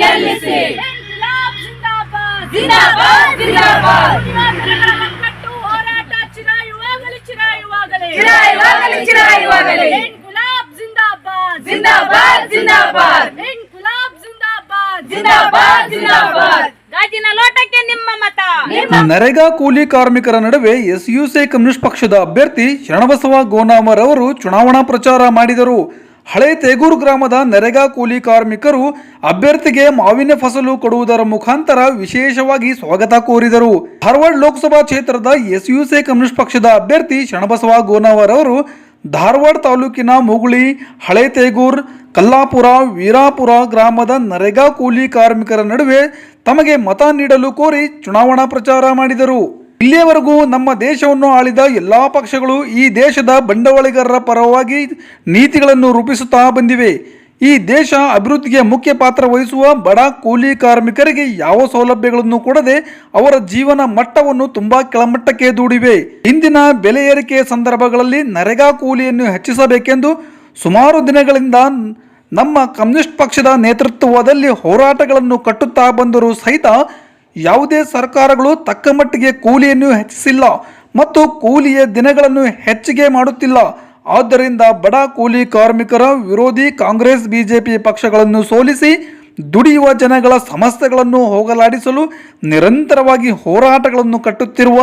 ಗೆಲ್ಲಿಸಿ. ಜಿಂದಾಬಾದ್. ಜಿಂದಾಬಾದ್ ಕಟ್ಟು ಹೋರಾಟ ಚಿರಾಯುವಾಗಲಿ ಚಿರಾಯುವಾಗಲಿ. ಚಿರಾಯುವಾಗಲಿ, ಚಿರಾಯುವಾಗಲಿ. ಇನ್ಕ್ಲಾಬ್ ಜಿಂದಾಬಾದ್. ಜಿಂದಾಬಾದ್ ಜಿಂದಾಬಾದ್. ಇನ್ಕ್ಲಾಬ್ ಜಿಂದಾಬಾದ್. ಜಿಂದಾಬಾದ್ ಜಿಂದಾಬಾದ್. ಗಾಜಿನ ಲೋಟಕ್ಕೆ ನಿಮ್ಮ ಮತ. ನಿಮ್ಮ ನರೇಗಾ ಕೂಲಿ ಕಾರ್ಮಿಕರ ನಡುವೆ ಎಸ್ಯುಸಿ ಕಮ್ಯುನಿಸ್ಟ್ ಪಕ್ಷದ ಅಭ್ಯರ್ಥಿ ಶರಣಬಸವ ಗೋನಾಮರ್ ಅವರು ಚುನಾವಣಾ ಪ್ರಚಾರ ಮಾಡಿದರು. ಹಳೆ ತೇಗೂರು ಗ್ರಾಮದ ನರೇಗಾ ಕೂಲಿ ಕಾರ್ಮಿಕರು ಅಭ್ಯರ್ಥಿಗೆ ಮಾವಿನ ಫಸಲು ಕೊಡುವುದರ ಮುಖಾಂತರ ವಿಶೇಷವಾಗಿ ಸ್ವಾಗತ ಕೋರಿದರು. ಧಾರವಾಡ ಲೋಕಸಭಾ ಕ್ಷೇತ್ರದ ಎಸ್ಯುಸಿ ಕಮ್ಯುನಿಸ್ಟ್ ಪಕ್ಷದ ಅಭ್ಯರ್ಥಿ ಶಣಬಸವ ಗೋನವರ್ ಅವರು ಧಾರವಾಡ ತಾಲೂಕಿನ ಮುಗುಳಿ, ಹಳೆ ತೇಗೂರ್, ಕಲ್ಲಾಪುರ, ವೀರಾಪುರ ಗ್ರಾಮದ ನರೇಗಾ ಕೂಲಿ ಕಾರ್ಮಿಕರ ನಡುವೆ ತಮಗೆ ಮತ ನೀಡಲು ಕೋರಿ ಚುನಾವಣಾ ಪ್ರಚಾರ ಮಾಡಿದರು. ಇಲ್ಲಿಯವರೆಗೂ ನಮ್ಮ ದೇಶವನ್ನು ಆಳಿದ ಎಲ್ಲಾ ಪಕ್ಷಗಳು ಈ ದೇಶದ ಬಂಡವಾಳಿಗಾರರ ಪರವಾಗಿ ನೀತಿಗಳನ್ನು ರೂಪಿಸುತ್ತಾ ಬಂದಿವೆ. ಈ ದೇಶ ಅಭಿವೃದ್ಧಿಗೆ ಮುಖ್ಯ ಪಾತ್ರ ವಹಿಸುವ ಬಡ ಕೂಲಿ ಕಾರ್ಮಿಕರಿಗೆ ಯಾವ ಸೌಲಭ್ಯಗಳನ್ನು ಕೊಡದೆ ಅವರ ಜೀವನ ಮಟ್ಟವನ್ನು ತುಂಬಾ ಕೆಳಮಟ್ಟಕ್ಕೆ ದೂಡಿವೆ. ಇಂದಿನ ಬೆಲೆ ಏರಿಕೆ ಸಂದರ್ಭಗಳಲ್ಲಿ ನರೇಗಾ ಕೂಲಿಯನ್ನು ಹೆಚ್ಚಿಸಬೇಕೆಂದು ಸುಮಾರು ದಿನಗಳಿಂದ ನಮ್ಮ ಕಮ್ಯುನಿಸ್ಟ್ ಪಕ್ಷದ ನೇತೃತ್ವದಲ್ಲಿ ಹೋರಾಟಗಳನ್ನು ಕಟ್ಟುತ್ತಾ ಬಂದರೂ ಸಹಿತ ಯಾವುದೇ ಸರ್ಕಾರಗಳು ತಕ್ಕ ಮಟ್ಟಿಗೆ ಕೂಲಿಯನ್ನು ಹೆಚ್ಚಿಸಿಲ್ಲ ಮತ್ತು ಕೂಲಿಯ ದಿನಗಳನ್ನು ಹೆಚ್ಚಿಗೆ ಮಾಡುತ್ತಿಲ್ಲ. ಆದ್ದರಿಂದ ಬಡ ಕೂಲಿ ಕಾರ್ಮಿಕರ ವಿರೋಧಿ ಕಾಂಗ್ರೆಸ್, ಬಿಜೆಪಿ ಪಕ್ಷಗಳನ್ನು ಸೋಲಿಸಿ ದುಡಿಯುವ ಜನಗಳ ಸಮಸ್ಯೆಗಳನ್ನು ಹೋಗಲಾಡಿಸಲು ನಿರಂತರವಾಗಿ ಹೋರಾಟಗಳನ್ನು ಕಟ್ಟುತ್ತಿರುವ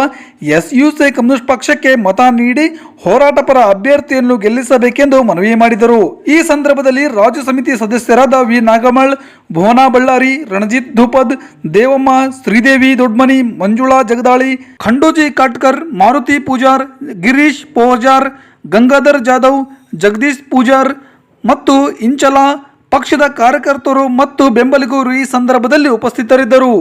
ಎಸ್ ಯು ಸಿ ಕಮ್ಯುನಿಸ್ಟ್ ಪಕ್ಷಕ್ಕೆ ಮತ ನೀಡಿ ಹೋರಾಟ ಪರ ಅಭ್ಯರ್ಥಿಯನ್ನು ಗೆಲ್ಲಿಸಬೇಕೆಂದು ಮನವಿ ಮಾಡಿದರು. ಈ ಸಂದರ್ಭದಲ್ಲಿ ರಾಜ್ಯ ಸಮಿತಿ ಸದಸ್ಯರಾದ ವಿ. ನಾಗಮಳ್, ಭುವನಾ ಬಳ್ಳಾರಿ, ರಣಜಿತ್ ಧೂಪದ್, ದೇವಮ್ಮ, ಶ್ರೀದೇವಿ ದೊಡ್ಮನಿ, ಮಂಜುಳಾ ಜಗದಾಳಿ, ಖಂಡೋಜಿ ಕಾಟ್ಕರ್, ಮಾರುತಿ ಪೂಜಾರ್, ಗಿರೀಶ್ ಪೋಜಾರ್, ಗಂಗಾಧರ್ ಜಾಧವ್, ಜಗದೀಶ್ ಪೂಜಾರ್ ಮತ್ತು ಇಂಚಲ ಪಕ್ಷದ ಕಾರ್ಯಕರ್ತರು ಮತ್ತು ಬೆಂಬಲಿಗರು ಈ ಸಂದರ್ಭದಲ್ಲಿ ಉಪಸ್ಥಿತರಿದ್ದರು.